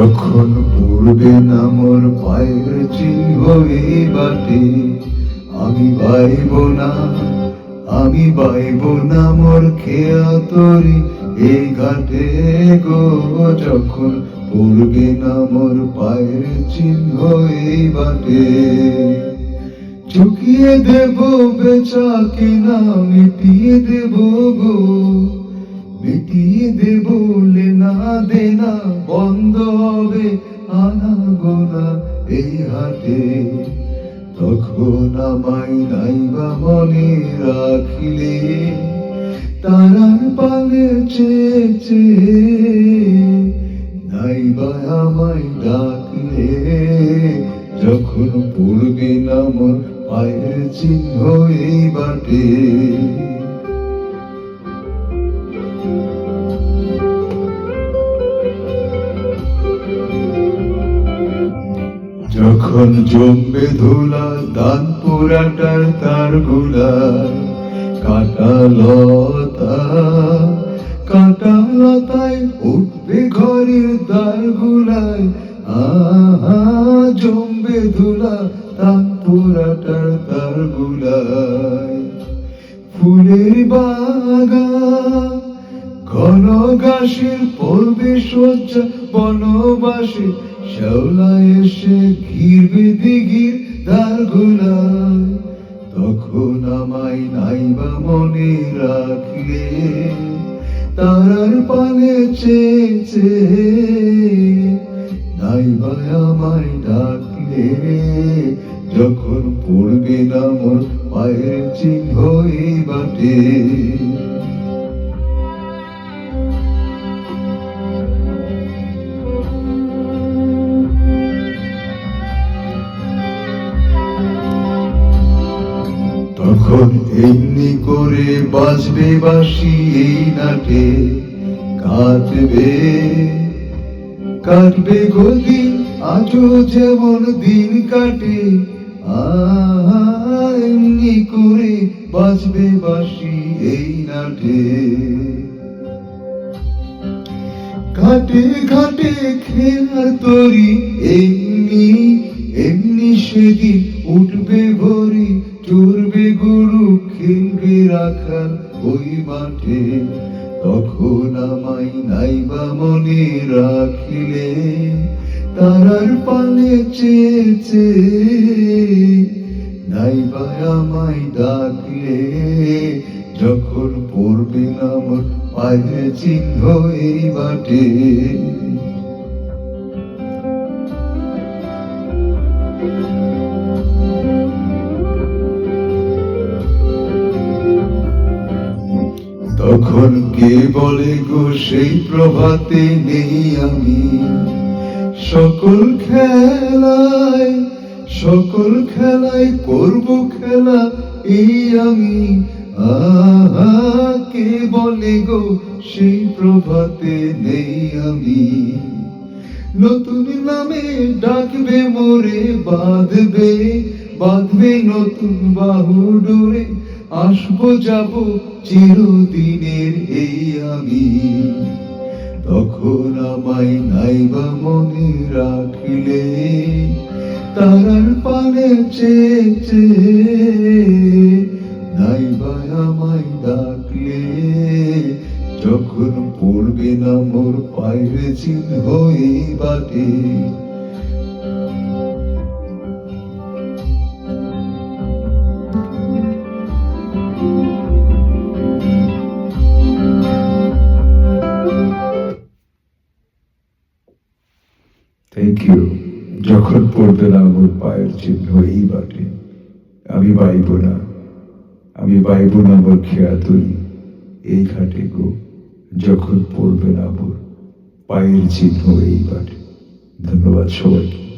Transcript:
যখন পড়বে না মোর পায়ের চিহ্ন এই বাটে, আমি বাইব না, আমি বাইব না মোর খেয়া তরি এই ঘাটে গো। যখন পড়বে না মোর পায়ের চিহ্ন এই বাটে, চুকিয়ে দেব বেচা কিনা মিটিয়ে দেব গো। মিটিয়ে দেব লেনা দেনা বন্ধ গোনা এই হাটে তখন আমায় নাইবা মনে রাখিলে। তারার পালে চেয়ে চেয়ে নাইবা আমায় ডাকলে। যখন পড়বে না মোর পায়ের চিহ্ন এই বাটে। যখন জমবে ধুলা, দান পোড়াটার তারগুলা কাটা লতা কাটা লতায় উঠবে ঘরের দ্বার গুলায় আহা, জমবে ধুলা, দান পোড়াটার তার গুলায় ফুলের বাগান, ঘন ঘাসের পড়বে সজ্জা বনবাসে শ্যাওলা এসে ঘিরবে দিঘির গোলায় তখন আমায় নাইবা মনে রাখলে, তারার পানে চেয়েছে। নাইবা আমায় ডাকলে, যখন পড়বে না মোর পায়ের চিহ্ন বাটে। এমনি করে বাজবে বাসি এই নাটে। কাটবে কাটবে গদি আজও যেমন দিন কাটে। এমনি করে বাজবে বাসি এই নাটে। ঘাটে ঘাটে খেলার তরি এমনি এমনি সেদিন উঠবে ভরি, চড়বে গরু, খেলবে রাখাল ওই মাঠে। তখন আমায় নাইবা মনে রাখিলে, তারার পানে চেয়েছে। নাইবা আমায় ডাকলে, যখন পড়বে না মোর পায়ের চিহ্ন এই বাটে তখন কে বলে গো, সেই প্রভাতে নেই আমি সকল খেলায় সকল খেলায় করব খেলা এই আমি। আহা, কে বলে গো, সেই প্রভাতে নেই আমি নতুন নামে ডাকবে মোরে, বাঁধবে বাঁধবে নতুন বাহু ডোরে। আসব যাব চিরদিনের এই আমি। তখন আমায় নাইবা মনে রাখলে, তারার পানে চেয়েছে নাইবা আমায় ডাকলে। যখন পড়বে না মোর পায়ের চিহ্ন এই বাটে থ্যাংক ইউ যখন পড়বে না পায়ের চিহ্ন এই বাটে, আমি বাইব না আমি বাইব না আমার খেয়া তরি এই ঘাটে গো, যখন পড়বে না পায়ের চিহ্ন এই বাটে। ধন্যবাদ সবাইকে।